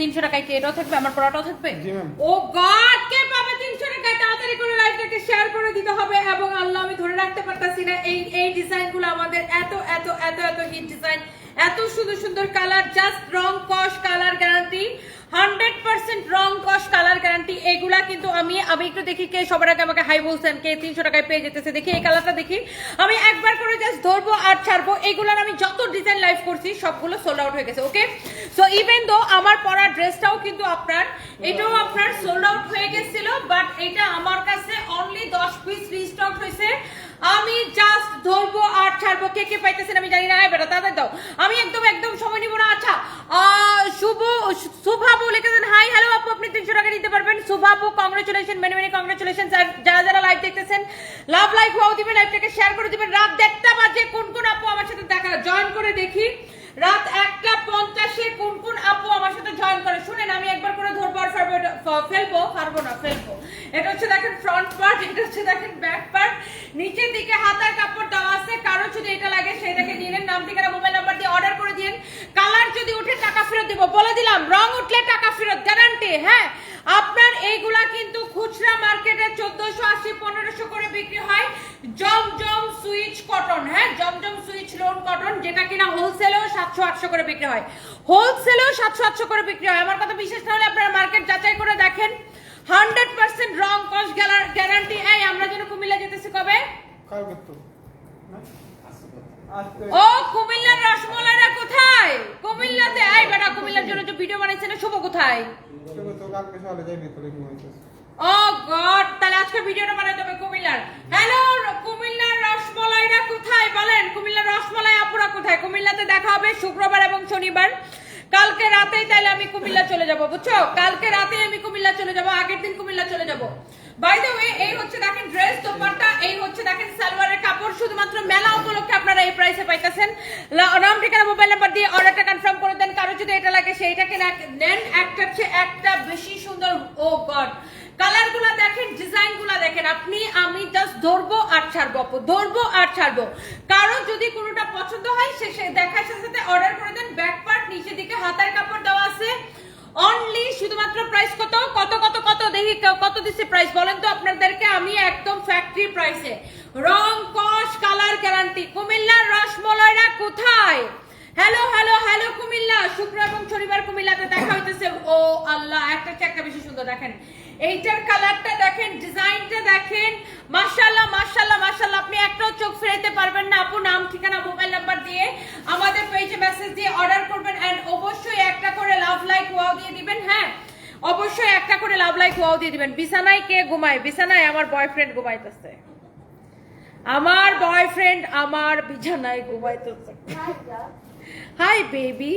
তিনশো টাকায় কি এটাও থাকবে? আমার পড়াটাও থাকবে? ও গড কে পাবে তিনশো টাকায়? তাড়াতাড়ি করে লাইভটাকে শেয়ার করে দিতে হবে এবং আল্লাহ আমি ধরে রাখতে পারতাছি না এই এই ডিজাইনগুলো আমাদের এত এত এত এত হিট ডিজাইন এত সুন্দর সুন্দর কালার জাস্ট রং কস কালার গ্যারান্টি হান্ড্রেড পার্সেন্ট রং কস কালার গ্যারান্টি এগুলা কিন্তু আমি আমি একটু দেখি কে সবার আগে আমাকে হাই বলছেন, কে তিনশো টাকায় পেয়ে যেতেছে, দেখি এই কালারটা দেখি। আমি একবার করে জাস্ট ধরবো আর ছাড়বো, এগুলার আমি যত ডিজাইন লাইভ করছি, সবগুলো সোল্ড আউট হয়ে গেছে ওকে সো ইভেন দো আমার পরা ড্রেসটাও কিন্তু আপনার, এটাও আপনার সোল্ড আউট হয়ে গেছিল বাট এটা আমার কাছে অনলি দশ পিস রিস্টক হয়েছে। আমি জাস্ট ধরবো আর ছাড়বো। কে কে পাইতেছেন আমি জানি না। বেটা, তাদের দাও। আমি একদম একদম সময় নিব না। আচ্ছা শুভ, শুভাবু লিখেছেন হাই হ্যালো আপু, আপনি তিনশো টাকা দিতে পারবেন। শুভাবু কংগ্রেচুলেশন মেনি মেনি কংগ্রেচুলেশন যারা যারা লাইভ দেখতেছেন লাভ লাইভ হওয়া দিবেন লাইভটাকে শেয়ার করে দিবেন। রাত দেড়টা বাজে, কোন কোন আপু আমার সাথে দেখা জয়েন করে দেখি। রাত একটা পঞ্চাশে কোন কোন আপু আমার সাথে জয়েন করে? শুনেন, আমি একবার করে ধরবো আর ফেলব পারব না, ফেলব। এটা হচ্ছে দেখেন ফ্রন্ট পার্ট এটা হচ্ছে দেখেন ব্যাক পার্ট নিচের দিকে হাতার কাপড় দেওয়া আছে, কারও যদি এটা লাগে সেটাকে নিয়ে নেন। নাম, ঠিকানা, মোবাইল নাম্বার দিয়ে অর্ডার করে দিন কালার যদি উঠে টাকা ফেরত দিব। বলে দিলাম, রং উঠলে টাকা ফেরত গ্যারান্টি হ্যাঁ। আপনার এইগুলা কিন্তু খুচরা মার্কেটে চোদ্দশো আশি পনেরোশো করে বিক্রি হয়। জমজম সুইচ কটন হ্যাঁ? জমজম সুইচ লোন কটন যেটা কিনা হোলসেলেও সাতশো আটশো করে বিক্রি হয়। হোলসেলেও সাতশো আটশো করে বিক্রি হয়। আমার কথা বিশেষ না হলে আপনারা মার্কেট যাচাই করে দেখেন। হান্ড্রেড পার্সেন্ট রং কস গ্যারান্টি এই আমরা যেন কুমিল্লা যেতেছি কবে? ও কুমিল্লার রসমলাইরা কোথায়? কুমিল্লাতে। আই বেটা কুমিল্লার জন্য যে ভিডিও বানাইছে না শুভ কোথায়? কালকে সকালে যাইনি তো লেখি হইতেছে ও গড, তাহলে আজকে ভিডিওটা মানে তবে কুমিল্লার। হ্যালো কুমিল্লার রসমলাইরা কোথায় বলেন? কুমিল্লার রসমলাই আপুরা কোথায়? কুমিল্লাতে দেখা হবে শুক্রবার এবং শনিবার। কালকে রাতেই তাইলে আমি কুমিল্লা চলে যাব, বুঝছ? কালকে রাতে আমি কুমিল্লা চলে যাব, আগের দিন কুমিল্লা চলে যাব। বাই দ্য ওয়ে এই হচ্ছে দেখেন ড্রেস দোপাট্টা, এই হচ্ছে দেখেন সালোয়ারের কাপড়। শুধুমাত্র মেলা উপলক্ষে আপনারা এই প্রাইসে পাইতেছেন। নাম ঠিকানা মোবাইল নাম্বার দিয়ে অর্ডারটা কনফার্ম করে দেন। কারও যদি এটা লাগে সেইটাকে নেন। একটা হচ্ছে একটা বেশি সুন্দর, ও গড। কালারগুলা দেখেন ডিজাইনগুলা দেখেন। আপনি, আমি জাস্ট ধরবো আর ছাড়বো ধরবো আর ছাড়বো। কারও যদি কোনোটা পছন্দ হয়, সে দেখার সাথে সাথে অর্ডার করে দেন। ব্যাক পার্ট নিচের দিকে হাতার কাপড় দেওয়া আছে। অনলি শুধুমাত্র প্রাইস কত? কত কত কত? দেখি কত দিচ্ছে প্রাইস বলেন তো আপনাদেরকে, আমি একদম ফ্যাক্টরি প্রাইসে রং, কস কালার গ্যারান্টি কুমিল্লার রসমলাইরা কোথায়? Hello hello hello Comilla. শুক্র এবং শনিবার কুমিল্লাতে দেখা হইতেছে। ও আল্লাহ, একটা একটা বেশি সুন্দর দেখেন। এইটার কালারটা দেখেন ডিজাইনটা দেখেন। মাশাআল্লাহ মাশাআল্লাহ মাশাআল্লাহ। আপনি একটাও চোখ ফেরাইতে পারবেন না। আপু, নাম, ঠিকানা মোবাইল নাম্বার দিয়ে আমাদের পেজে মেসেজ দিয়ে অর্ডার করবেন এন্ড অবশ্যই একটা করে লাভ লাইক ওয়াও দিয়ে দিবেন হ্যাঁ অবশ্যই একটা করে খোয়াও দিয়ে দিবেন। বিছানায় কে ঘুমায়? বিছানায় আমার বয়ফ্রেন্ড ঘুমাইতেছে। আমার বয়ফ্রেন্ড আমার বিছানায় ঘুমাইতেছে। হাই বেবি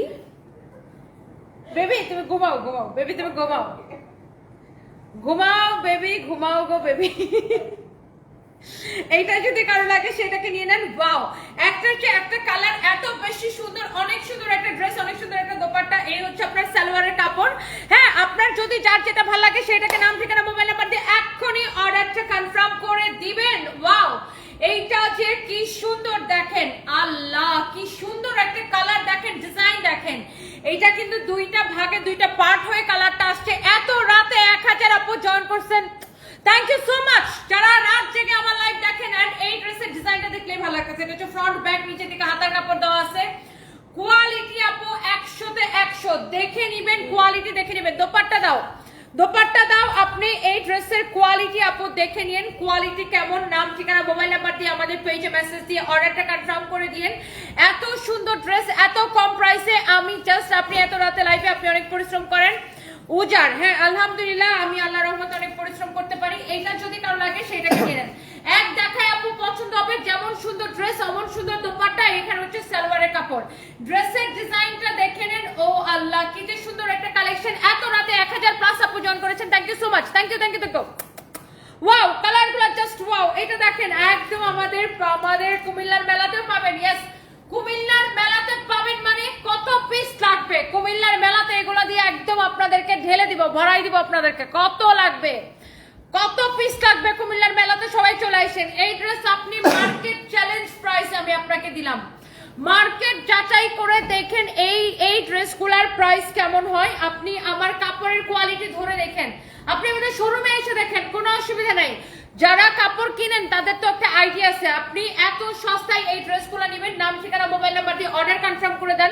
বেবি তুমি ঘুমাও ঘুমাও। বেবি তুমি ঘুমাও। ঘুমাও বেবি ঘুমাও গো বেবি এইটা যদি কারও লাগে, সেটাকে নিয়ে নেন। ওয়াও একটা হচ্ছে একটা কালার এত বেশি সুন্দর, অনেক সুন্দর একটা ড্রেস অনেক সুন্দর একটা দোপাট্টা। এই হচ্ছে আপনার সালোয়ারের কাপড়। হ্যাঁ আপনার যদি যার যেটা ভালো লাগে, সেটাকে নাম, ঠিকানা মোবাইল নাম্বার দিয়ে এক্ষুনি অর্ডারটা কনফার্ম করে দিবেন। ওয়াও এইটা যে কি সুন্দর দেখেন। আল্লাহ, কি সুন্দর একটা কালার দেখেন ডিজাইন দেখেন। এইটা কিন্তু দুইটা ভাগে, দুইটা পার্ট হয়ে কালারটা আসছে। এত রাতে এক হাজার আপু জয়েন করছেন। থ্যাংক ইউ সো মাচ যারা রাত জেগে আমার লাইভ দেখেন এন্ড এই ড্রেসের ডিজাইনটা দেখলেই ভালো লাগছে এটা ফ্রন্ট ব্যাক নিচে দিকে হাতার কাপড় দেওয়া আছে। কোয়ালিটি আপু একশোতে একশো। দেখে নিবেন কোয়ালিটি দেখে নিবেন। দোপাট্টা দাও। দোপাট্টা দাও, আপনি এই ড্রেসের কোয়ালিটি আপু দেখে নিন। কোয়ালিটি কেমন, নাম, ঠিকানা মোবাইল নাম্বার দিয়ে আমাদের পেজে মেসেজ দিয়ে অর্ডারটা কনফার্ম করে দিন এত সুন্দর ড্রেস এত কম প্রাইসে আমি জাস্ট আপনি এত রাতে লাইভে আপনি অনেক পরিশ্রম করেন। উজার হ্যাঁ আলহামদুলিল্লাহ, আমি আল্লাহ রহমত অনেক পরিশ্রম করতে পারি। এইটা যদি কারও লাগে সেটাকে নিয়ে নেন। এক দেখায় আপু পছন্দ হবে, যেমন সুন্দর ড্রেস অমন সুন্দর দোপাট্টা। এখানে হচ্ছে সালোয়ারের কাপড়। ড্রেসের ডিজাইনটা দেখে নেন। ও আল্লাহ, কি যে সুন্দর একটা কালেকশন এত রাতে এক হাজার প্লাস আপু জয়েন করেছেন। Thank you so much thank you thank you thank you wow কালারগুলো জাস্ট ওয়াও এটা দেখেন, একদম আমাদের আমাদের কুমিল্লার মেলাতেও পাবেন। ইয়েস কুমিল্লার মেলাতে পাবেন মানে কত পিস লাগবে? কুমিল্লার মেলাতে এগুলো দিয়ে একদম আপনাদেরকে ঢেলে দিব, ভরাই দিব আপনাদেরকে। কত লাগবে? কত পিস লাগবে কুমিল্লার মেলাতে? সবাই চলে আসেন। এই ড্রেস আপনি মার্কেট চ্যালেঞ্জ প্রাইস আমি আপনাকে দিলাম। মার্কেট যাচাই করে দেখেন এই এই ড্রেসগুলোর প্রাইস কেমন হয়। আপনি আমার কাপড়ের কোয়ালিটি ধরে দেখেন। আপনি আমাদের শোরুমে এসে দেখেন, কোনো অসুবিধা নাই। যারা কাপড় কিনেন, তাদের তো একটা আইডিয়া আছে। আপনি এত সস্তায় এই ড্রেসগুলো নেবেন, নাম, ঠিকানা মোবাইল নাম্বার দিয়ে অর্ডার কনফার্ম করে দেন।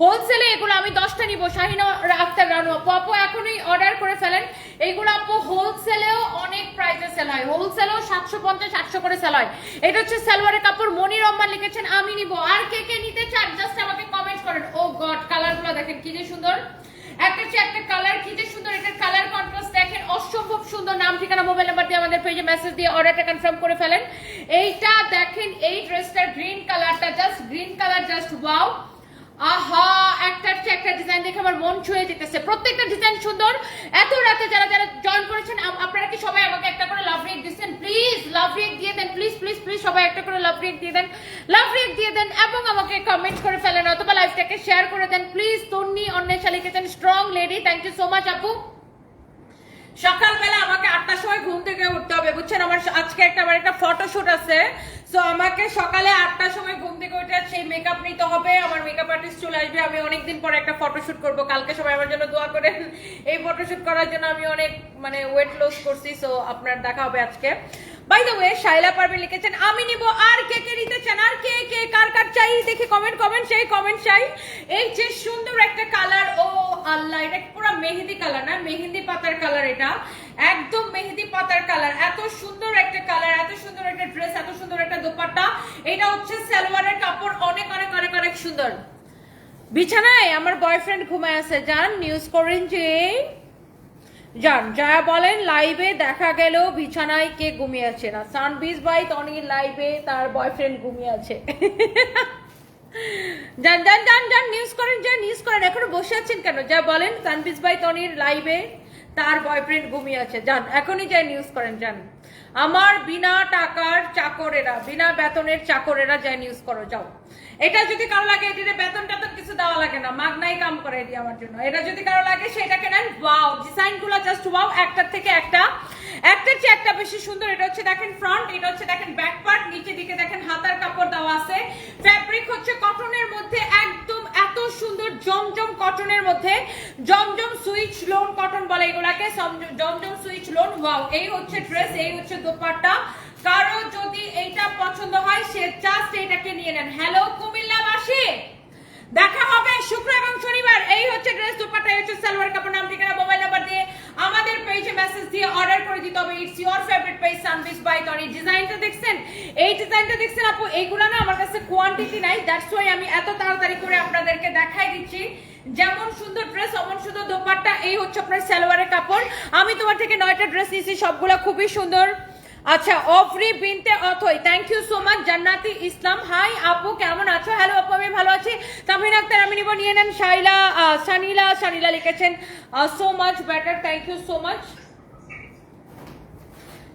হোলসেলে এগুলো আমি দশটা নিব, শাহিনা আক্তার রানু আপু। আপু, এখনই অর্ডার করে ফেলেন। এইগুলো আপু হোলসেলেও অনেক প্রাইসে সেল হয়। হোলসেলেও সাতশো পঞ্চাশ, আটশো করে সেল হয়। এটা হচ্ছে সালোয়ারের কাপড়। মনির রহমান লিখেছেন, আমি নিব। আর কে কে নিতে চান জাস্ট আমাকে কমেন্ট করেন। ও গড কালারগুলো দেখেন, কি যে সুন্দর। একটা কালার কি সুন্দর কালার দেখেন, অসম্ভব সুন্দর নাম, ঠিকানা মোবাইল নাম্বার দিয়ে ফেলেন। এইটা দেখেন, এই ড্রেসটার গ্রিন কালারটা just green colour just wow আহা, একটা একটা ডিজাইন দেখে আমার মন ছুঁয়ে যেতেছে। প্রত্যেকটা ডিজাইন সুন্দর। এত রাতে যারা যারা জয়েন করেছেন আপনারা কি সবাই আমাকে একটা করে লাভ রেক দিচ্ছেন? প্লিজ লাভ রেক দিয়ে দেন প্লিজ প্লিজ প্লিজ সবাই একটা করে লাভ রেক দিয়ে দেন। লাভ রেক দিয়ে দেন এবং আমাকে কমেন্ট করে ফেলেন, অথবা লাইভটাকে শেয়ার করে দেন। প্লিজ তন্নি অন্বেষা লিখেছেন strong lady thank you so much আপু সকালবেলা আমাকে আটটার সময় ঘুম থেকে উঠতে হবে, বুঝছেন? আমার আজকে একটা আমার একটা ফটোশুট আছে। সো আমাকে সকালে আটটার সময় ঘুম থেকে উঠে সেই মেকআপ নিতে হবে। আমার মেকআপ আর্টিস্ট চলে আসবে। আমি অনেকদিন পরে একটা ফটোশুট করব। কালকে সবাই আমার জন্য দোয়া করেন। এই ফটোশুট করার জন্য আমি অনেক মানে ওয়েট লস করছি। সো আপনার দেখা হবে আজকে। বাই দ্য ওয়ে শাইলা পারবে লিখেছেন, আমি নিব আর কে কে নিতে চান, আর কে কে, কার কার চাই, দেখে কমেন্ট কমেন্ট সেই কমেন্ট চাই। এই যে সুন্দর একটা কালার ও আল্লাহ, এটা পুরো মেহেদি কালার না মেহেদি পাতার কালার এটা। একদম মেহেদি পাতার কালার এত সুন্দর একটা কালার এত সুন্দর একটা ড্রেস এত সুন্দর একটা দোপাট্টা। এটা হচ্ছে সালোয়ারের কাপড়, অনেক অনেক অনেক অনেক সুন্দর। বিছানায় আমার বয়ফ্রেন্ড ঘুমায় আছে, যান নিউজ করেন যে যান, যা বলেন লাইভে দেখা গেল বিছানায় কে ঘুমিয়ে আছে? না, সানবিজ ভাই তনির লাইভে তার বয়ফ্রেন্ড ঘুমিয়ে আছে। যান যান যান যান নিউজ করেন, যান নিউজ করেন, এখনও বসে আছেন কেন? যা বলেন, সানবিজ ভাই তনির লাইভে তার বয়ফ্রেন্ড ঘুমিয়ে আছে। যান, এখনই যাই নিউজ করেন, যান। আমার বিনা টাকার চাকরেরা, বিনা বেতনের চাকরেরা যাই নিউজ করো, যাও। এটা যদি কারও লাগে, এটিতে বেতন টেতন কিছু দেওয়া লাগে না। মাগনাই কাম করে এটি আমার জন্য। এটা যদি কারও লাগে, সেটাকে নেন। ওয়াও ডিজাইনগুলো জাস্ট ওয়াও একটার থেকে একটা। একটার চেয়ে একটা বেশি সুন্দর, এটা হচ্ছে দেখেন ফ্রন্ট এটা হচ্ছে দেখেন ব্যাক পার্ট নিচে দিকে দেখেন হাতার কাপড় দেওয়া আছে। ফ্যাব্রিক হচ্ছে কটনের মধ্যে একদম এত সুন্দর জমজম কটনের মধ্যে। জমজম সুইচ লোন কটন বলে এগুলাকে। জমজম সুইচ লোন ওয়াও এই হচ্ছে ড্রেস এই হচ্ছে দোপাট্টা। কারও যদি এইটা পছন্দ হয়, সে জাস্ট এটাকে নিয়ে নেন। হ্যালো কুমিল্লাবাসী! দেখা হবে শুক্র এবং শনিবার। এই হচ্ছে ড্রেস দোপাট্টা, এই হচ্ছে সালোয়ার কাপড়, নাম, ঠিকানা মোবাইল নাম্বার দিয়ে আমাদের পেজে মেসেজ দিয়ে অর্ডার করে দিতে হবে। ইটস ইওর ফেভারিট পেজ সানবিস বাই টনি ডিজাইনটা দেখছেন? এই ডিজাইনটা দেখছেন আপু? এইগুলো না আমার কাছে কোয়ান্টিটি নাই। দ্যাটস ওয়াই আমি এত তাড়াতাড়ি করে আপনাদেরকে দেখাই দিচ্ছি। যেমন সুন্দর ড্রেস অমন সুন্দর দোপাট্টা, এই হচ্ছে আপনার সালোয়ারের কাপড়। আমি তোমার থেকে নয়টা ড্রেস নিয়েছি, সবগুলো খুবই সুন্দর। আচ্ছা Ofri Binte Othoi. Thank you so much Jannati Islam. Hi আপু, কেমন আছো? হ্যালো আপু, আমি ভালো আছি। তামিন আক্তার, আমি নিব, নিয়ে নেন শাইলা সানিলা। সানিলা লিখেছেন so much better thank you so much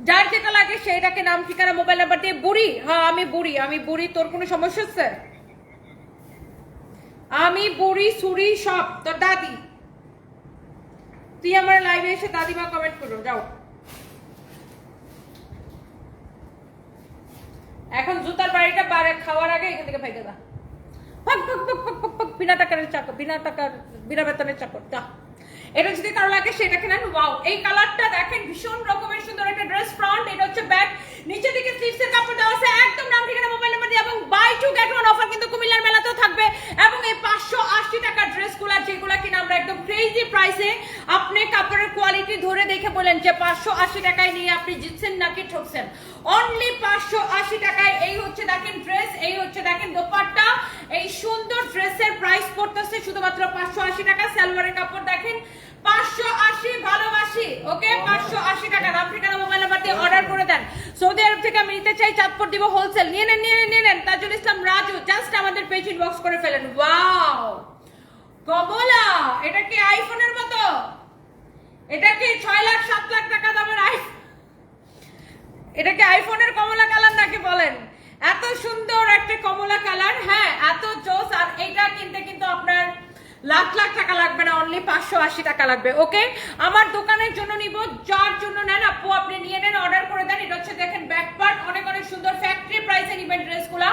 যার যেটা লাগে সেইটাকে নাম, ঠিকানা মোবাইল নাম্বার দিয়ে বুড়ি। হ্যাঁ আমি বুড়ি আমি বুড়ি, তোর কোনো সমস্যা হচ্ছে? আমি বুড়ি, সুড়ি, সব, তোর দাদি। তুই আমার লাইভে এসে দাদিমা কমেন্ট করো, যাও। এখন জুতার বাড়িটা বাড়ি খাওয়ার আগে এখান থেকে ফেঁকে দা। ফক ফক ফক ফক ফক ফক, বিনা টাকার চাকর বিনা টাকার, বিনা বেতনের চাকর, যা। এটা যদি কারও লাগে সেটাকে কেনেন? ওয়াও। এই কালারটা দেখেন, ভীষণ রকমের সুন্দর একটা ড্রেস ফ্রন্ট, এটা হচ্ছে ব্যাক নিচে দিকে স্লিভসের কাপড় দেওয়া আছে, একদম নাম ঠিকানা মোবাইল নাম্বার দিয়ে, এবং buy two get one offer কিন্তু কুমিল্লার মেলাতেও থাকবে এবং এই পাঁচশো আশি টাকার ড্রেসগুলো যেগুলো কিনা আমরা একদম ক্রেজি প্রাইসে আপনি কাপড়ের কোয়ালিটি ধরে দেখে বলেন যে পাঁচশো আশি টাকায় নিয়ে আপনি জিতছেন নাকি ঠকছেন? অনলি পাঁচশো আশি টাকায়, এই হচ্ছে দেখেন ড্রেস এই হচ্ছে দেখেন দোপাট্টা, এই সুন্দর ড্রেসের প্রাইস পড়তেছে শুধুমাত্র পাঁচশো আশি টাকা, সালোয়ারের কাপড় দেখেন, পাঁচশো আশি ভালোবাসি, ওকে? পাঁচশো আশি টাকা নাম ঠিকানা মোবাইল নাম্বার দিয়ে অর্ডার করে দেন। সৌদি আরব থেকে আমি নিতে চাই চাঁদপুর দিব হোলসেল নিয়ে নেন নিয়ে নেন নিয়ে নেন। তাজুল ইসলাম, রাজু জাস্ট আমাদের পেজ ইনবক্স করে ফেলেন। ওয়াও কমলা, এটা কি আইফোনের মতো? এটা কি ছয় লাখ, সাত লাখ টাকা দামের আইফোন এটা কি আইফোনের কমলা কালার নাকি বলেন? এত সুন্দর একটা কমলা কালার হ্যাঁ এত জোস, আর এটা কিনতে কিন্তু আপনার লাখ লাখ টাকা লাগবে না অনলি পাঁচশো আশি টাকা লাগবে, ওকে? আমার দোকানের জন্য নিব, যার জন্য নেন, আপু, আপনি নিয়ে নেন অর্ডার করে দেন, এটা হচ্ছে দেখেন ব্যাক পার্ট অনেক অনেক সুন্দর ফ্যাক্টরি প্রাইসে নিবেন ড্রেসগুলা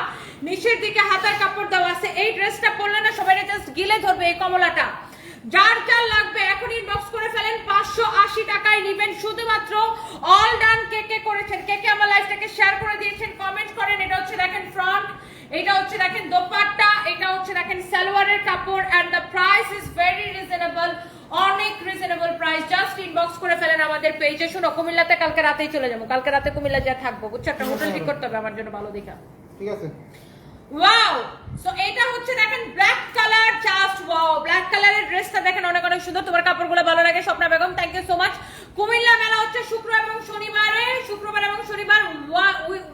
নিচের দিকে হাতার কাপড় দেওয়া আছে, এই ড্রেসটা পরলে না সবাই জাস্ট গিলে ধরবে এই কমলাটা। যার যার লাগবে এখন ইনবক্স করে ফেলেন পাঁচশো আশি টাকায় নিবেন। শুধুমাত্র অল ডান কে কে করেছেন কে কে আমার লাইফটাকে শেয়ার করে দিয়েছেন কমেন্ট করেন। এটা হচ্ছে দেখেন ফ্রন্ট এটা হচ্ছে দেখেন দোপাট্টা এটা হচ্ছে দেখেন সালোয়ারের কাপড় and the price is very reasonable অনেক রিজনেবল প্রাইস জাস্ট ইনবক্স করে ফেলেন আমাদের পেজে শুনো কুমিল্লাতে কালকে রাতেই চলে যাব। কালকে রাতে কুমিল্লা যা থাকব বুঝছ? একটা হোটেল ঠিক করতে হবে আমার জন্য ভালো দেখা। ঠিক আছে। ওয়াও সো এটা হচ্ছে ব্ল্যাক কালারের ড্রেসটা দেখেন অনেক অনেক সুন্দর। তোমার কাপড়গুলো ভালো লাগে, Swapna Begum thank you so much Comilla মেলা হচ্ছে শুক্র এবং শনিবারে। শুক্রবার এবং শনিবার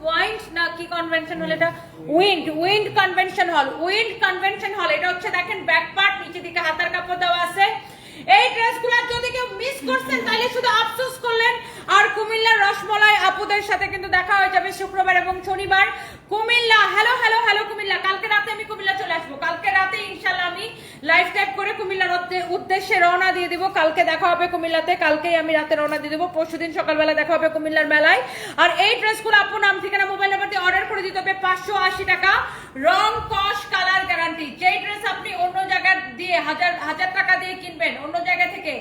ওয়াইন্ড না কি কনভেনশন হল এটা? Wind wind convention hall wind convention hall এটা হচ্ছে দেখেন ব্যাক পার্ট নিচে দিকে হাতার কাপড় দেওয়া আছে। এই ড্রেসগুলো যদি কেউ মিস করছেন, তাহলে শুধু আফসোস করলেন। আর কুমিল্লার রসমলাই আপুদের সাথে কিন্তু দেখা হয়ে যাবে শুক্রবার এবং শনিবার। Comilla hello hello hello Comilla. কালকে রাতে আমি কুমিল্লা চলে আসব। কালকে রাতে ইনশাল্লাহ আমি লাইভ টাইপ করে কুমিল্লার উদ্দেশ্যে রওনা দিয়ে দিব। কালকে দেখা হবে কুমিল্লাতে। কালকেই আমি রাতে রওনা দিয়ে দেবো। পরশু দিন সকালবেলা দেখা হবে কুমিল্লার মেলায়। আর এই ড্রেসগুলো আপু নাম, ঠিকানা, মোবাইল নাম্বার দিয়ে অর্ডার করে দিতে হবে। পাঁচশো আশি টাকা। রং কস কালার গ্যারান্টি যেই ড্রেস আপনি অন্য দিয়ে হাজার হাজার টাকা দিয়ে কিনবেন। অন্য জায়গা থেকে।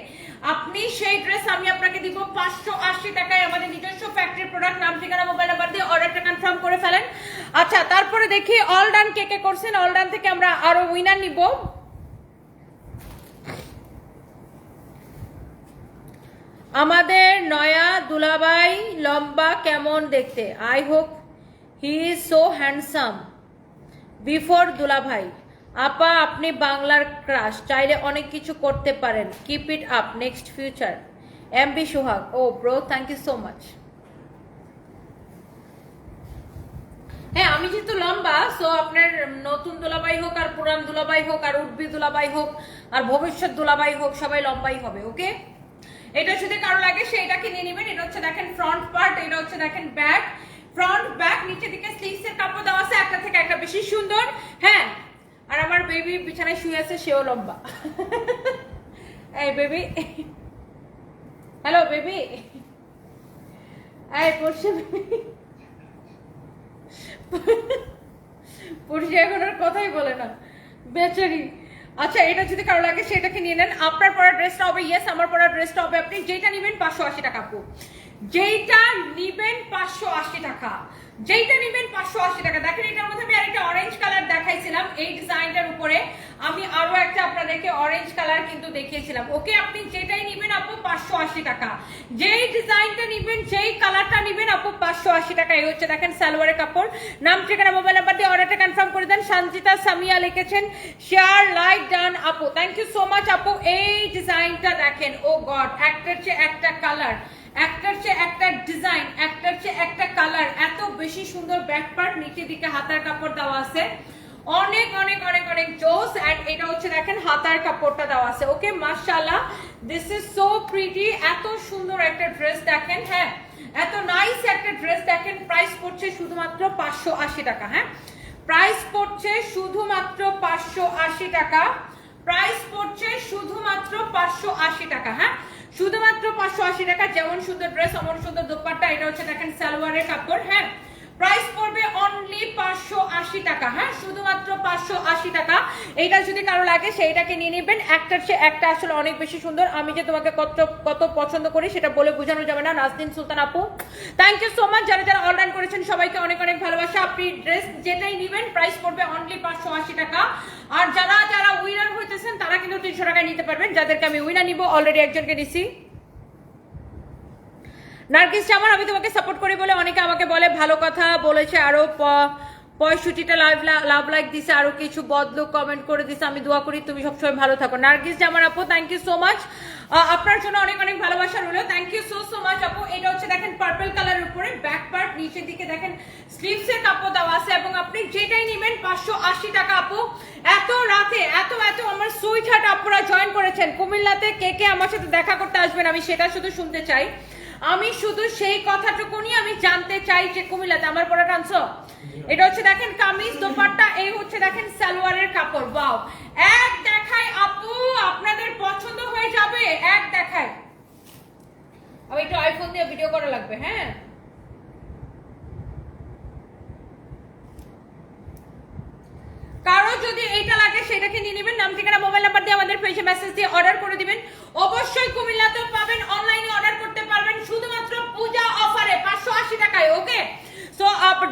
আপনি সেই ড্রেস আমি আপনাকে দিব পাঁচশো আশি টাকায় আমাদের নিজস্ব ফ্যাক্টরি প্রোডাক্ট নাম, ঠিকানা মোবাইল নাম্বার দিয়ে অর্ডারটা কনফার্ম করে ফেলেন। আচ্ছা তারপরে দেখি অল ডান কে কে করছেন। অল ডান থেকে আমরা আরও উইনার নিব। আমাদের নয়া দুলাভাই লম্বা কেমন দেখতে? I hope he is so handsome before দুলাভাই। আপা, আপনি বাংলার ক্রাশ চাইলে অনেক কিছু করতে পারেন। Keep it up next future M B Sohag O bro thank you so much হ্যাঁ আমি যেহেতু লম্বা সো আপনার নতুন দুলাবাই হোক, আর পুরান দুলাবাই হোক, আর উঠবি দুলাবাই হোক, আর ভবিষ্যৎ দুলাবাই হোক, সবাই লম্বাই হবে ওকে এটা যদি কারও লাগে সেইটাকে নিয়ে নেবেন। এটা হচ্ছে দেখেন ফ্রন্ট পার্ট এটা হচ্ছে দেখেন ব্যাক ফ্রন্ট ব্যাক নিচে দিকে স্লিভস এর কাপড় দেওয়া আছে, একটা থেকে একটা বেশি সুন্দর। হ্যাঁ আর আমার বেবি বিছানায় শুয়ে আছে, সেও লম্বা। এই বেবি হ্যালো বেবি এই, পড়ছে পরিচয় এখন আর কথাই বলে না। বেচারি। আচ্ছা এটা যদি কারও লাগে, সেটাকে নিয়ে নেন। আপনার পরা ড্রেসটা হবে ইয়েস আমার পরা ড্রেসটা হবে। আপনি যেটা নেবেন, পাঁচশো আশি টাকা আপু। যেইটা নিবেন, পাঁচশো আশি টাকা। যেইটা নিবেন, পাঁচশো আশি টাকা দেখেন এটার মধ্যে আমি আরেকটা অরেঞ্জ কালার দেখাইছিলাম এই ডিজাইনটার উপরে আমি আরও একটা আপনাদেরকে অরেঞ্জ কালার কিন্তু দেখিয়েছিলাম। ওকে আপনি যেটাই নিবেন আপু পাঁচশো আশি টাকা। যেই ডিজাইনটা নিবেন, যেই কালারটা নিবেন আপু পাঁচশো আশি টাকা। এই হচ্ছে দেখেন সালোয়ারের কাপড়। নাম, ঠিকানা মোবাইল নাম্বার দিয়ে অর্ডারটা কনফার্ম করে দেন। সঞ্জিতা সামিয়া লিখেছেন শেয়ার লাইক ডান আপু। থ্যাংক ইউ সো মাচ আপু। এই ডিজাইনটা দেখেন, ও গড, একটার চেয়ে একটা কালার একটার চেয়ে একটা ডিজাইন, একটার চেয়ে একটা কালার এত বেশি সুন্দর ব্যাক পার্ট নিচের দিকে হাতার কাপড় দেওয়া আছে। অনেক অনেক অনেক অনেক জোস এন্ড এটা হচ্ছে দেখেন, হাতার কাপড়টা দেওয়া আছে। ওকে মাশাআল্লাহ দিস ইজ সো প্রিটি এত সুন্দর একটা ড্রেস দেখেন হ্যাঁ? এত নাইস একটা ড্রেস দেখেন প্রাইস পড়ছে শুধুমাত্র পাঁচশো আশি টাকা হ্যাঁ? প্রাইস পড়ছে শুধুমাত্র পাঁচশো আশি টাকা। প্রাইস পড়ছে শুধুমাত্র পাঁচশো আশি টাকা হ্যাঁ? শুধুমাত্র পাঁচশো আশি টাকা, যেমন সুন্দর ড্রেস অমন সুন্দর দোপাট্টা। এটা হচ্ছে দেখেন, সালোয়ারের কাপড় হ্যাঁ? প্রাইস পড়বে অনলি পাঁচশো আশি টাকা। হ্যাঁ শুধুমাত্র পাঁচশো আশি টাকা। এইটা যদি কারও লাগে, সেইটাকে নিয়ে নেবেন। একটার সে একটা আসলে অনেক বেশি সুন্দর। আমি যে তোমাকে কত কত পছন্দ করি, সেটা বলে বোঝানো যাবে না নাজদিন সুলতান আপু। থ্যাংক ইউ সো মাচ যারা যারা অনলাইন করেছেন, সবাইকে অনেক অনেক ভালোবাসা। আপনি ড্রেস যেটাই নেবেন প্রাইস পড়বে অনলি পাঁচশো আশি টাকা। আর যারা যারা উইনার হইতেছেন, তারা কিন্তু তিনশো টাকায় নিতে পারবেন। যাদেরকে আমি উইনার নিব অলরেডি একজনকে নিছি নার্গিস জামান আমি তোমাকে সাপোর্ট করি বলে অনেকে আমাকে বলে, ভালো কথা বলেছে, আরও পঁয়ষট্টিটা লাইভ লাভ লাইক দিছে, আরও কিছু বদলো কমেন্ট করে দিছে, আমি দোয়া করি, তুমি সবসময় ভালো থাকো। নার্গিস জামান আপু থ্যাংক ইউ সো মাচ আপনার জন্য অনেক অনেক ভালোবাসা রইল। Thank you so so much আপু। এটা হচ্ছে দেখেন পার্পল কালারের উপরে ব্যাক পার্ট নিচের দিকে দেখেন স্লিভস এর কাপড় দেওয়া আছে, এবং আপনি যেটাই নেবেন, পাঁচশো আশি টাকা আপু। এত রাতে, এত এত আমার সুইট হার্ট আপুরা জয়েন করেছেন। কুমিল্লাতে কে কে আমার সাথে দেখা করতে আসবেন, আমি সেটা শুধু শুনতে চাই। আমি শুধু সেই কথাটুকুনি আমি জানতে চাই যে কুমিল্লাতে আমার পরে টানছো এটা হচ্ছে দেখেন কামিজ দোপাট্টা, এই হচ্ছে দেখেন সালোয়ারের কাপড়। বাও এক দেখায় আপু, আপনাদের পছন্দ হয়ে যাবে, এক দেখায়। আমি একটু আইফোন দিয়ে ভিডিও করা লাগবে হ্যাঁ? কারও যদি এইটা লাগে সেটাকে নিয়ে নেবেন, নাম, ঠিকানা, মোবাইল নাম্বার দিয়ে আমাদের পেজে মেসেজ দিয়ে অর্ডার করে দিবেন। অবশ্যই কুমিল্লাতেও পাবেন অনলাইনে অর্ডার করতে শুধুমাত্র পূজা অফারে পাঁচশো আশি টাকায় ওকে সো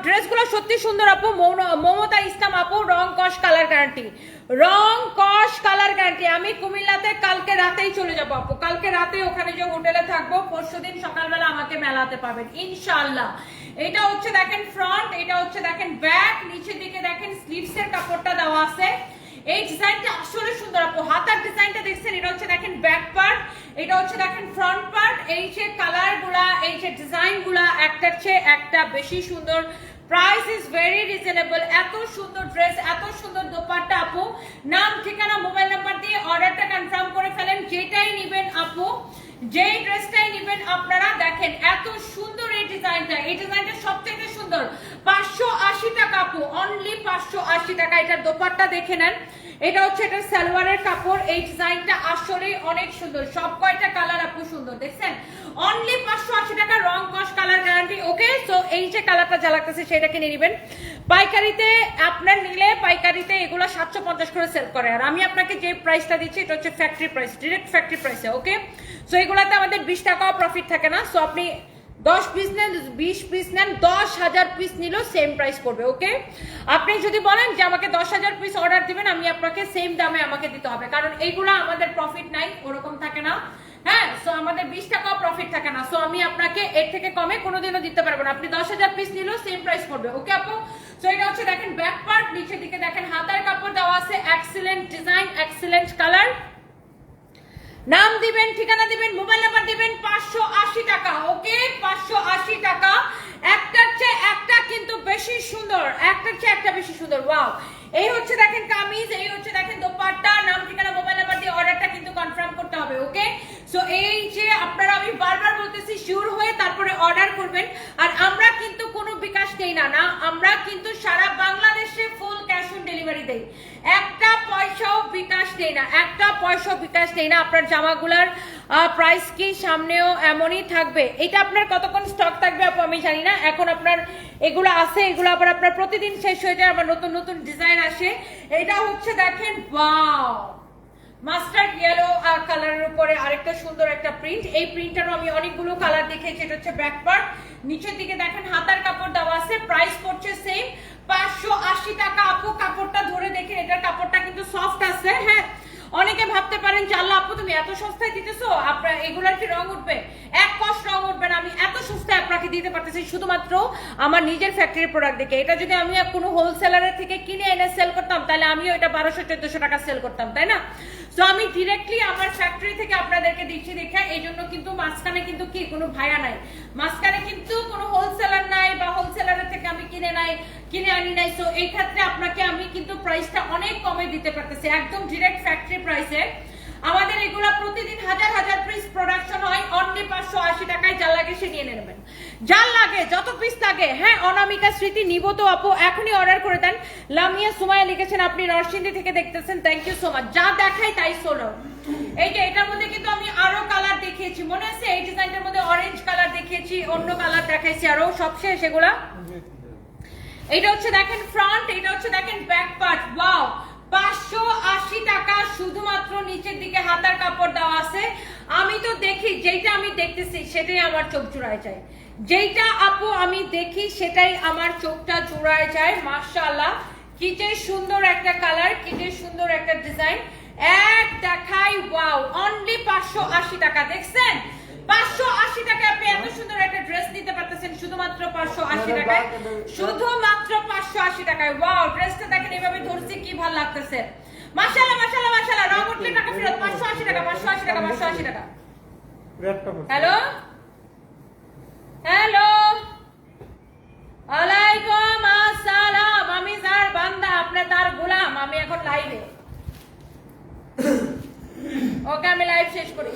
ড্রেসগুলো সত্যি সুন্দর, আপু। মমতা ইসলাম, আপু, রং কস কালার গ্যারান্টি রং কস কালার গ্যারান্টি আমি কুমিল্লাতে কালকে রাতেই চলে যাব, আপু। কালকে রাতে ওখানে যে হোটেলে থাকব, পরশু দিন সকালবেলা আমাকে মেলাতে পাবেন ইনশাআল্লাহ। এটা হচ্ছে দেখেন ফ্রন্ট এটা হচ্ছে দেখেন ব্যাক নিচের দিকে দেখেন স্লিভস এর কাপড়টা দেওয়া আছে। এই ডিজাইনটা আসলে সুন্দর আপু। হাতার ডিজাইনটা দেখছেন, এটা হচ্ছে দেখেন ব্যাক পার্ট এটা হচ্ছে দেখেন ফ্রন্ট পার্ট এই যে কালারগুলা, এই যে ডিজাইনগুলা, একটার চেয়ে একটা বেশি সুন্দর। প্রাইস ইজ ভেরি রিজনেবল এত সুন্দর ড্রেস এত সুন্দর দোপাট্টা আপু। নাম, ঠিকানা মোবাইল নাম্বার দিয়ে অর্ডারটা কনফার্ম করে ফেলেন, যেটাই নিবেন আপু, যেই ড্রেসটাই নিবেন আপনারা, দেখেন এত সুন্দর এই ডিজাইনটা এই ডিজাইনটা সবথেকে সুন্দর পাঁচশো আশি টাকা আপু অনলি পাঁচশো আশি টাকা। এটার দোপারটা দেখে নেন। এটা হচ্ছে এটা সালোয়ারের কাপড়। এই ডিজাইনটা আসলে অনেক সুন্দর। সব কয়টা কালার আপু সুন্দর, দেখছেন? অনলি পাঁচশো আশি টাকা, রং কস, কালার গ্যারান্টি ওকে সো এই যে কালারটা যা লাগতেছে সেটাকে নিয়ে নেবেন। পাইকারিতে আপনার নিলে পাইকারিতে এগুলো সাতশো পঞ্চাশ করে সেল করে। আর আমি আপনাকে যে প্রাইসটা দিচ্ছি, এটা হচ্ছে ফ্যাক্টরি প্রাইস ডিরেক্ট ফ্যাক্টরি প্রাইসে ওকে সো এগুলাতে আমাদের বিশ টাকাও প্রফিট থাকে না। সো আপনি দশ পিস নেন, বিশ পিস নেন, দশ হাজার পিস নিলেও সেম প্রাইস পড়বে ওকে আপনি যদি বলেন যে আমাকে দশ হাজার পিস অর্ডার দিবেন, আমি আপনাকে সেম দামে আমাকে দিতে হবে, কারণ এইগুলো আমাদের প্রফিট নাই, ওরকম থাকে না। হ্যাঁ সো আমাদের বিশ টাকাও প্রফিট থাকে না সো আমি আপনাকে এর থেকে কমে কোনোদিনও দিতে পারব না। আপনি দশ হাজার পিস নিলেও সেম প্রাইস পড়বে ওকে আপু? সো এটা হচ্ছে দেখেন ব্যাক পার্ট নিচের দিকে দেখেন, হাতার কাপড় দেওয়া আছে এক্সিলেন্ট ডিজাইন এক্সিলেন্ট কালার নাম দিবেন, ঠিকানা দিবেন, মোবাইল নাম্বার দিবেন পাঁচশো আশি টাকা, ওকে? পাঁচশো আশি টাকা। একটার চেয়ে একটা কিন্তু বেশি সুন্দর, একটার চেয়ে একটা বেশি সুন্দর, ওয়াও। এই হচ্ছে দেখেন কামিজ, এই হচ্ছে দেখেন দোপাট্টা, নাম, ঠিকানা, মোবাইল নাম্বার দিয়ে অর্ডারটা কিন্তু কনফার্ম করতে হবে, ওকে? সো এই যে আপনারা, আমি বারবার বলতেছি শিওর হয়ে তারপরে অর্ডার করবেন। আর আমরা কিন্তু কোনো বিকাশ দেই না না, আমরা কিন্তু সারা বাংলাদেশে ফুল ক্যাশ অন ডেলিভারি দেই। পয়সাও বিকাশ দেই না, একটা পয়সাও বিকাশ দেই না। আপনার জামাগুলার প্রাইস কি সামনেও এমনই থাকবে? এটা আপনার কতক্ষণ স্টক থাকবে আপু আমি জানি না। এখন আপনার এগুলো এগুলো আবার আপনার প্রতিদিন শেষ হয়ে যায়, আবার নতুন নতুন ডিজাইন আসে। এটা হচ্ছে দেখেন ওয়াও মাস্টার্ড ইয়েলো কালারের উপরে আরেকটা সুন্দর একটা প্রিন্ট এই প্রিন্টারও আমি অনেকগুলো কালার দেখেছি, এটা হচ্ছে ব্যাক নিচের দিকে দেখেন, হাতার কাপড় দেওয়া আছে প্রাইস পড়ছে সেম পাঁচশো আশি টাকা আপু, কাপড়টা ধরে দেখেন, এটার কাপড়টা কিন্তু সফট আছে হ্যাঁ? অনেকে ভাবতে পারেন যে আল্লাহ আপু, তুমি এত সস্তায় দিতেছো, আপনার এগুলার কি রং উঠবে? এক কষ রং উঠবে না, আমি এত সস্তায় আপনাকে দিতে পারতেছি, শুধুমাত্র আমার নিজের ফ্যাক্টরির প্রোডাক্ট দেখে। এটা যদি আমি কোনো হোলসেলারের থেকে কিনে এনে সেল করতাম, তাহলে আমিও এটা বারোশো, চোদ্দশো টাকা সেল করতাম, তাই না? তো আমি ডিরেক্টলি আমার ফ্যাক্টরি থেকে আপনাদেরকে দিচ্ছি দেখে এই জন্য কিন্তু মাঝখানে কিন্তু কি, কোনো ভাড়া নাই। মাঝখানে কিন্তু কোনো হোলসেলার নাই বা হোলসেলারের থেকে আমি কিনে নাই। কিনে আনি নাই? সো এই ক্ষেত্রে আপনাকে আমি কিন্তু প্রাইসটা অনেক কমে দিতে পারতেছি, একদম ডিরেক্ট ফ্যাক্টরি প্রাইসে আমাদের এগুলা প্রতিদিন হাজার হাজার পিস প্রোডাকশন হয় অনলি পাঁচশো আশি টাকায় যা লাগে সে নিয়ে নেবেন। যার লাগে, যত পিস লাগে হ্যাঁ অনামিকা স্মৃতি, নিব তো আপু, এখনই অর্ডার করে দেন। লামিয়া সুমায়া লিখেছেন, আপনি নরসিংদী থেকে দেখতেছেন থ্যাংক ইউ সো মাচ যা দেখাই তাই সোলো এই যে, এটার মধ্যে কিন্তু আমি আরও কালার দেখিয়েছি, মনে আছে? এই ডিজাইনটার মধ্যে অরেঞ্জ কালার দেখিয়েছি, অন্য কালার দেখাইছি আরও সব শেষ এগুলা? এটা হচ্ছে দেখেন ফ্রন্ট এটা হচ্ছে দেখেন ব্যাক পার্ট ওয়াও পাঁচশো আশি টাকা শুধুমাত্র নিচের দিকে হাতার কাপড় দেওয়া আছে। আমি তো দেখি যেটা আমি দেখতেছি, সেটাই আমার চোখ জুড়ায় যায়। যেইটা আপু আমি দেখি, সেটাই আমার চোখটা জুড়ায় যায় মার্শাল্লাহ কি যে সুন্দর একটা কালার কি যে সুন্দর একটা ডিজাইন এক দেখাই ওয়াও অনলি পাঁচশো আশি টাকা, দেখছেন? পাঁচশো আশি টাকা আপনি এত সুন্দর একটা ড্রেস নিতে পারতেছেন শুধুমাত্র পাঁচশো আশি টাকায়। শুধুমাত্র পাঁচশো আশি টাকায়। ওয়াও ড্রেসটা দেখেন এভাবে ধরছি কি ভালো লাগতেছে। মাশাআল্লাহ মাশাআল্লাহ মাশাআল্লাহ রং উঠলে টাকা ফেরত। পাঁচশো আশি টাকা পাঁচশো আশি টাকা পাঁচশো আশি টাকা। হ্যালো হ্যালো ওয়ালাইকুম আসসালাম। আমি স্যার বান্দা আপনি তার গোলাম। আমি এখন লাইভে ওকে আমি লাইভ শেষ করি।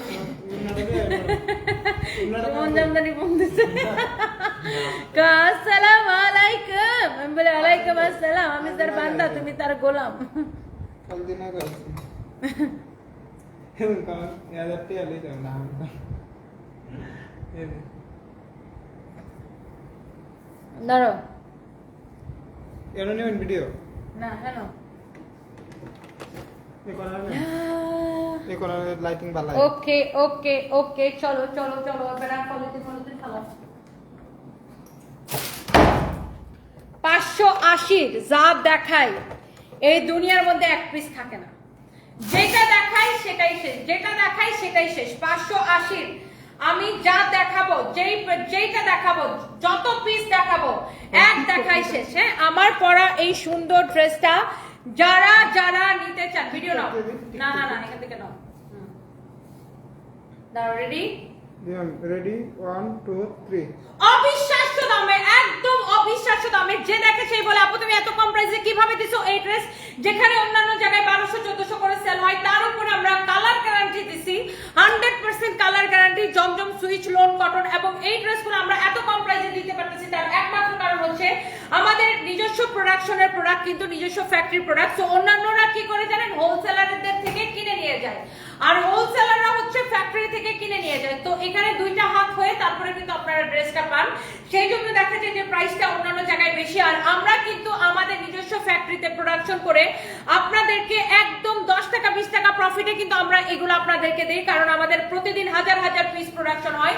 সুমন জামদানি আলাইকুম আমি বলে ওয়ালাইকুম আসসালাম আমি তার বান্দা তুমি তার গোলাম এমন ভিডিও না করার লাইটিং ভালো ওকে ওকে ওকে চলো চলো চলো এবার কলেজে কলেজে চালাও পাঁচশো আশির যা দেখায় এই দুনিয়ার মধ্যে এক পিস থাকে না। যেটা দেখাই সেটাই শেষ যেটা দেখাই সেটাই শেষ। পাঁচশো আশির আমি যা দেখাবো যেই যেইটা দেখাবো যত পিস দেখাবো এক দেখাই শেষ। হ্যাঁ আমার পরা এই সুন্দর ড্রেসটা যারা যারা নিতে চান ভিডিও নাও। না না না এখান থেকে নাও। দাও ready ready one two three অবিশ্বাস্য দামে একদম অবিশ্বাস্য দামে যে দেখে সেই বলে আপু তুমি এত কম প্রাইসে কীভাবে দিছো এই ড্রেস যেখানে অন্যান্য জায়গায় বারোশো চোদ্দশো করে সেল হয় তার উপরে আমরা কালার গ্যারান্টি দিছি। হান্ড্রেড পার্সেন্ট কালার গ্যারান্টি জমজম সুইচ লোন কটন এবং এই ড্রেসগুলো আমরা এত কম প্রাইসে দিতে পারতেছি তার একমাত্র কারণ হচ্ছে আমাদের নিজস্ব প্রোডাকশনের প্রোডাক্ট কিন্তু নিজস্ব ফ্যাক্টরি প্রোডাক্ট তো অন্যান্যরা কি করে জানেন? হোলসেলারদের থেকে কিনে নিয়ে যায়। আর হোলসেলাররা হচ্ছে ফ্যাক্টরি থেকে কিনে নিয়ে যায়। তো এখানে দুইটা হাত হয়ে তারপরে কিন্তু আপনারা ড্রেসটা পান। সেই জন্য দেখা যায় যে প্রাইসটা অন্যান্য জায়গায় বেশি। আর আমরা কিন্তু আমাদের নিজস্ব ফ্যাক্টরিতে প্রোডাকশন করে আপনাদেরকে একদম দশ টাকা, বিশ টাকা প্রফিটে কিন্তু আমরা এগুলো আপনাদেরকে দিই। কারণ আমাদের প্রতিদিন হাজার হাজার পিস প্রোডাকশন হয়।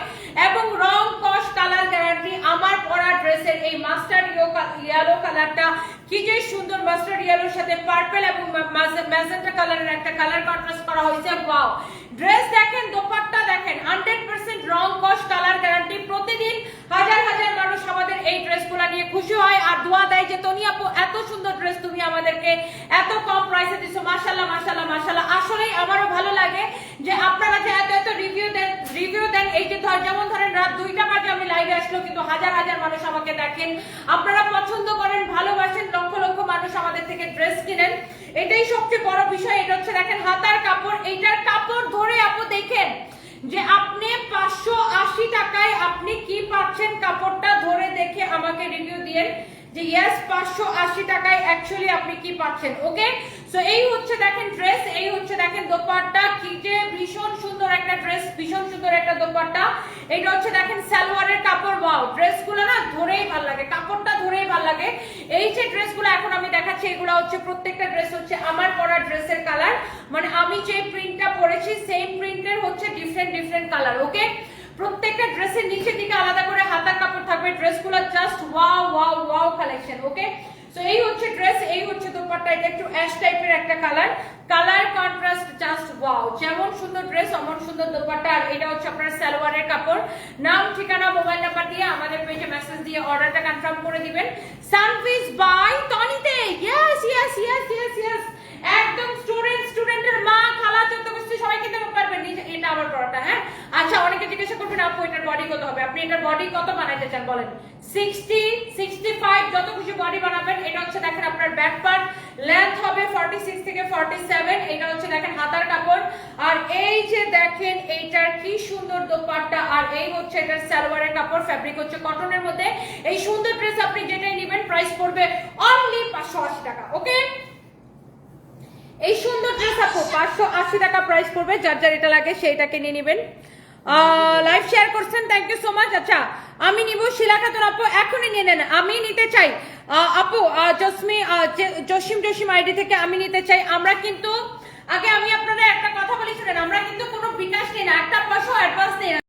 এবং রং কস কালার গ্যারান্টি আমার পরা ড্রেসের এই মাস্টার ইয়েলো কালারটা কি যে সুন্দর মাস্টার ইয়েলোর সাথে পার্পল এবং ম্যাজেন্টা কালারের একটা কালার কন্ট্রাস্ট করা হয়েছে ওয়াও ড্রেস দেখেন, দোপাট্টা দেখেন হান্ড্রেড পার্সেন্ট রং কস কালার গ্যারান্টি প্রতিদিন হাজার হাজার মানুষ আমাদের এই ড্রেসগুলো নিয়ে খুশি হয় আর দোয়া দেয় যে, তনি আপু, এত সুন্দর ড্রেস তুমি আমাদেরকে, এত কম প্রাইসে দিছো মাশাল্লাহ মাশাল্লাহ মাশাল্লাহ আসলেই আমারও ভালো লাগে যে, আপনারা যে এত এত রিভিউ দেন রিভিউ দেন, এই যে ধর, যেমন ধরেন রাত দুইটা বাজে আমি লাইভে আসলো কিন্তু হাজার হাজার মানুষ আমাকে দেখেন। আপনারা পছন্দ করেন, ভালোবাসেন, লক্ষ লক্ষ মানুষ আমাদের থেকে ড্রেস কিনেন। এটাই সবচেয়ে বড় বিষয়, এটা হচ্ছে দেখেন হাতার কাপড়। এইটার কাপড় ধরে আপু দেখেন। যে আপনি পাঁচশো আশি টাকায় আপনি কি পাচ্ছেন? কাপড়টা ধরে দেখে আমাকে রিভিউ দিয়েন। যে ইয়েস পাঁচশো আশি টাকায় অ্যাকচুয়ালি আপনি কি পাচ্ছেন ওকে সো এই হচ্ছে দেখেন ড্রেস এই হচ্ছে দেখেন দোপাট্টা, কি যে ভীষণ সুন্দর একটা ড্রেস ভীষণ সুন্দর একটা দোপাট্টা। এটা হচ্ছে দেখেন সালোয়ারের কাপড় ওয়াও ড্রেসগুলো না ধরেই ভালো লাগে, কাপড়টা ধরেই ভালো লাগে। এই যে ড্রেসগুলো এখন আমি দেখাচ্ছি, এগুলো হচ্ছে প্রত্যেকটা ড্রেস হচ্ছে আমার পরা ড্রেসের কালার মানে আমি যে প্রিন্টটা পরেছি সেম প্রিন্টের হচ্ছে ডিফারেন্ট ডিফারেন্ট কালার ওকে প্রত্যেকটা ড্রেসের নিচের দিকে আলাদা করে হাতার কাপড় থাকবে। ড্রেসগুলো just wow wow wow collection okay so এই হচ্ছে ড্রেস এই হচ্ছে দোপাট্টা, এটা একটু অ্যাশ টাইপের একটা colour colour contrast just wow যেমন সুন্দর ড্রেস অমন সুন্দর দোপাট্টা, আর এটা হচ্ছে আপনার সালোয়ারের কাপড়। নাম, ঠিকানা মোবাইল নাম্বার দিয়ে আমাদের পেজে মেসেজ দিয়ে অর্ডারটা কনফার্ম করে দিবেন। সানভিস বাই টনিতে yes yes yes yes yes একদম স্টুডেন্ট স্টুডেন্টের মা খালা যত কিছু সবাই কিনতে পারবেন এটা আমার পড়াটা হ্যাঁ? আচ্ছা অনেকে জিজ্ঞাসা করবেন, আপু, এটার বডি কত হবে? আপনি এটার বডি কত বানাইতে চান বলেন? সিক্সটি সিক্সটি ফাইভ যত খুশি বডি বানাবেন, এটা হচ্ছে দেখেন আপনার ব্যাক পার্ট লেন্থ হবে ফর্টি সিক্স থেকে ফর্টি সেভেন এটা হচ্ছে দেখেন হাতার কাপড়। আর এই যে দেখেন, এইটার কি সুন্দর দোপাট্টা, আর এই হচ্ছে এটার সালোয়ারের কাপড় ফ্যাব্রিক হচ্ছে কটনের মধ্যে। এই সুন্দর ড্রেস আপনি যেটাই নেবেন প্রাইস পড়বে অনলি পাঁচশো আশি টাকা ওকে এই সুন্দর ড্রেস আপু, পাঁচশো আশি টাকা প্রাইস পড়বে, যার যার এটা লাগে সেইটাকে নিয়ে নেবেন। লাইভ শেয়ার করছেন থ্যাংক ইউ সো মাচ আচ্ছা আমি নিব শিলা খাতুন আপু, এখনই নিয়ে নেন, আমি নিতে চাই। আপু জসমি জসিম জসিম আইডি থেকে আমি নিতে চাই। আমরা কিন্তু, আগে আমি আপনাদের একটা কথা বলি, শুনেন, আমরা কিন্তু কোনো বিকাশ নিই না, একটা পয়সা অ্যাডভান্স নিই না।